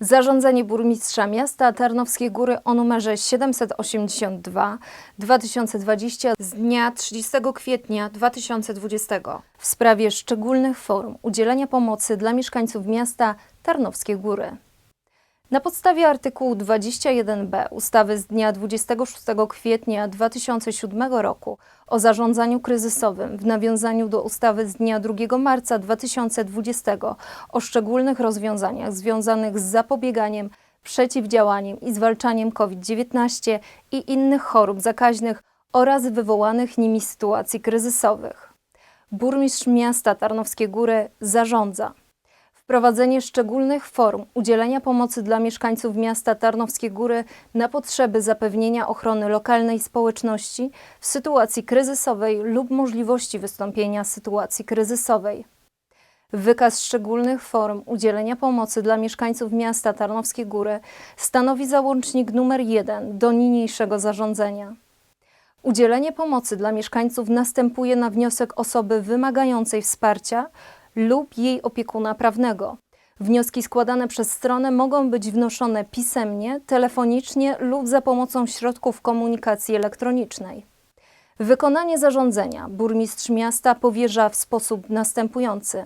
Zarządzenie burmistrza miasta Tarnowskie Góry o numerze 782 2020 z dnia 30 kwietnia 2020 w sprawie szczególnych form udzielenia pomocy dla mieszkańców miasta Tarnowskie Góry. Na podstawie artykułu 21b ustawy z dnia 26 kwietnia 2007 roku o zarządzaniu kryzysowym w nawiązaniu do ustawy z dnia 2 marca 2020 o szczególnych rozwiązaniach związanych z zapobieganiem, przeciwdziałaniem i zwalczaniem COVID-19 i innych chorób zakaźnych oraz wywołanych nimi sytuacji kryzysowych. Burmistrz miasta Tarnowskie Góry zarządza wprowadzenie szczególnych form udzielenia pomocy dla mieszkańców miasta Tarnowskie Góry na potrzeby zapewnienia ochrony lokalnej społeczności w sytuacji kryzysowej lub możliwości wystąpienia sytuacji kryzysowej. Wykaz szczególnych form udzielenia pomocy dla mieszkańców miasta Tarnowskie Góry stanowi załącznik numer 1 do niniejszego zarządzenia. Udzielenie pomocy dla mieszkańców następuje na wniosek osoby wymagającej wsparcia lub jej opiekuna prawnego. Wnioski składane przez stronę mogą być wnoszone pisemnie, telefonicznie lub za pomocą środków komunikacji elektronicznej. Wykonanie zarządzenia burmistrz miasta powierza w sposób następujący.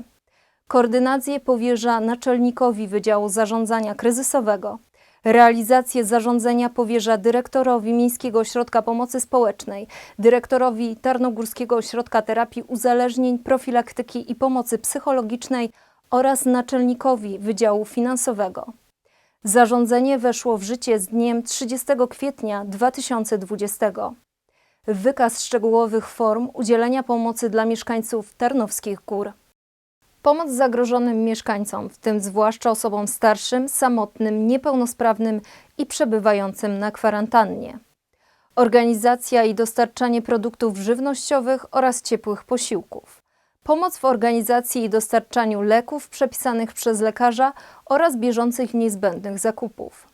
Koordynację powierza naczelnikowi Wydziału Zarządzania Kryzysowego. Realizację zarządzenia powierza dyrektorowi Miejskiego Ośrodka Pomocy Społecznej, dyrektorowi Tarnogórskiego Ośrodka Terapii Uzależnień, Profilaktyki i Pomocy Psychologicznej oraz naczelnikowi Wydziału Finansowego. Zarządzenie weszło w życie z dniem 30 kwietnia 2020. Wykaz szczegółowych form udzielenia pomocy dla mieszkańców Tarnowskich Gór. Pomoc zagrożonym mieszkańcom, w tym zwłaszcza osobom starszym, samotnym, niepełnosprawnym i przebywającym na kwarantannie. Organizacja i dostarczanie produktów żywnościowych oraz ciepłych posiłków. Pomoc w organizacji i dostarczaniu leków przepisanych przez lekarza oraz bieżących niezbędnych zakupów.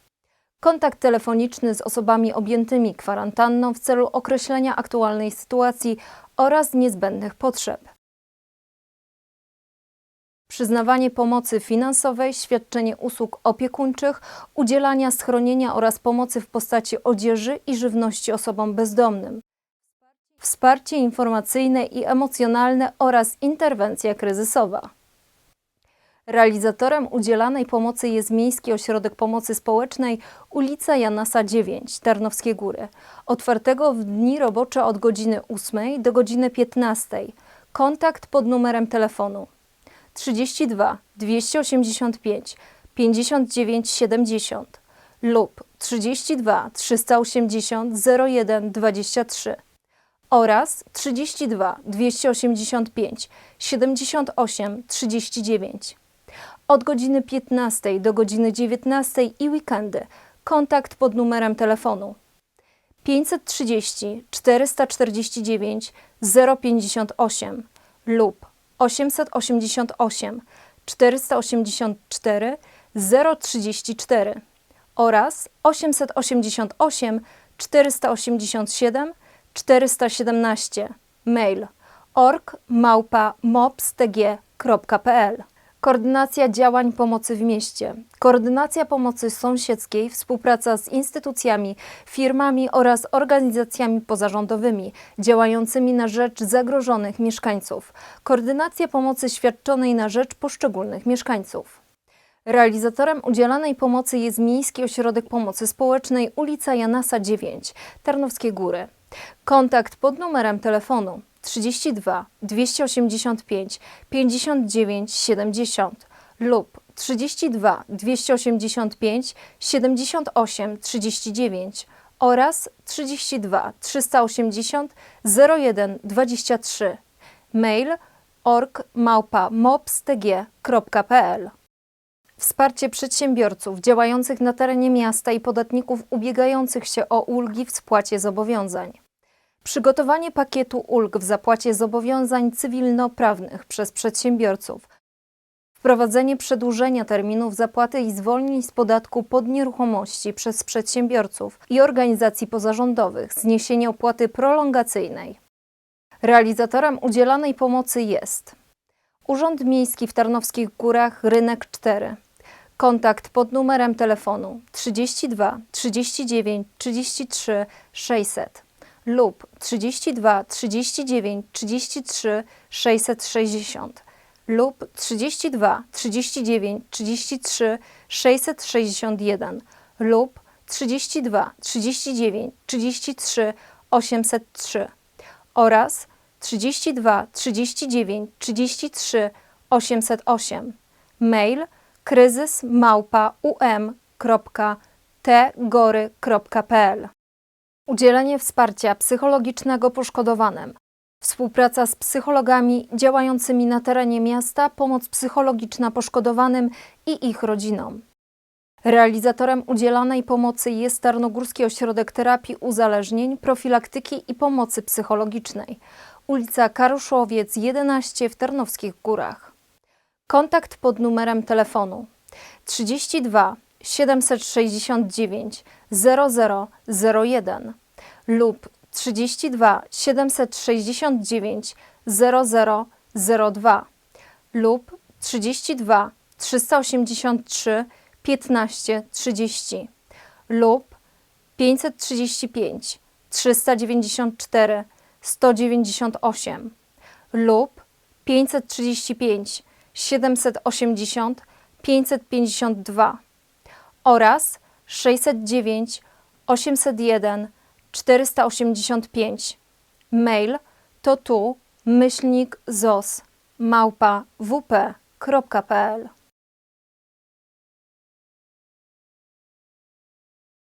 Kontakt telefoniczny z osobami objętymi kwarantanną w celu określenia aktualnej sytuacji oraz niezbędnych potrzeb przyznawanie pomocy finansowej, świadczenie usług opiekuńczych, udzielania schronienia oraz pomocy w postaci odzieży i żywności osobom bezdomnym, wsparcie informacyjne i emocjonalne oraz interwencja kryzysowa. Realizatorem udzielanej pomocy jest Miejski Ośrodek Pomocy Społecznej ulica Janasa 9, Tarnowskie Góry, otwartego w dni robocze od godziny 8 do godziny 15. Kontakt pod numerem telefonu 32 285 59 70 lub 32 380 01 23 oraz 32 285 78 39. Od godziny 15 do godziny 19 i weekendy kontakt pod numerem telefonu 530 449 058 lub 888 484 034 oraz 888 487 417 mail org małpa mopstg.pl Koordynacja działań pomocy w mieście, koordynacja pomocy sąsiedzkiej, współpraca z instytucjami, firmami oraz organizacjami pozarządowymi działającymi na rzecz zagrożonych mieszkańców, koordynacja pomocy świadczonej na rzecz poszczególnych mieszkańców. Realizatorem udzielanej pomocy jest Miejski Ośrodek Pomocy Społecznej ulica Janasa 9, Tarnowskie Góry. Kontakt pod numerem telefonu 32 285 59 70 lub 32 285 78 39 oraz 32 380 01 23 mail org małpa mopstg.pl Wsparcie przedsiębiorców działających na terenie miasta i podatników ubiegających się o ulgi w spłacie zobowiązań. Przygotowanie pakietu ulg w zapłacie zobowiązań cywilnoprawnych przez przedsiębiorców. Wprowadzenie przedłużenia terminów zapłaty i zwolnień z podatku pod nieruchomości przez przedsiębiorców i organizacji pozarządowych. Zniesienie opłaty prolongacyjnej. Realizatorem udzielanej pomocy jest Urząd Miejski w Tarnowskich Górach, Rynek 4, Kontakt pod numerem telefonu 32 39 33 600 lub 32 39 33 660 lub 32 39 33 661 lub 32 39 33 803 oraz 32 39 33 808 mail kryzys małpa um.tgory.pl Udzielenie wsparcia psychologicznego poszkodowanym. Współpraca z psychologami działającymi na terenie miasta, pomoc psychologiczna poszkodowanym i ich rodzinom. Realizatorem udzielanej pomocy jest Tarnogórski Ośrodek Terapii Uzależnień, Profilaktyki i Pomocy Psychologicznej, ulica Karuszowiec 11 w Tarnowskich Górach. Kontakt pod numerem telefonu 32 769 0001 lub 32 769 0002 lub 32 383 15 30 lub 535 394 198 lub 535 780 552 oraz 609 801 485. Mail to tu myślnik zos małpa wp.pl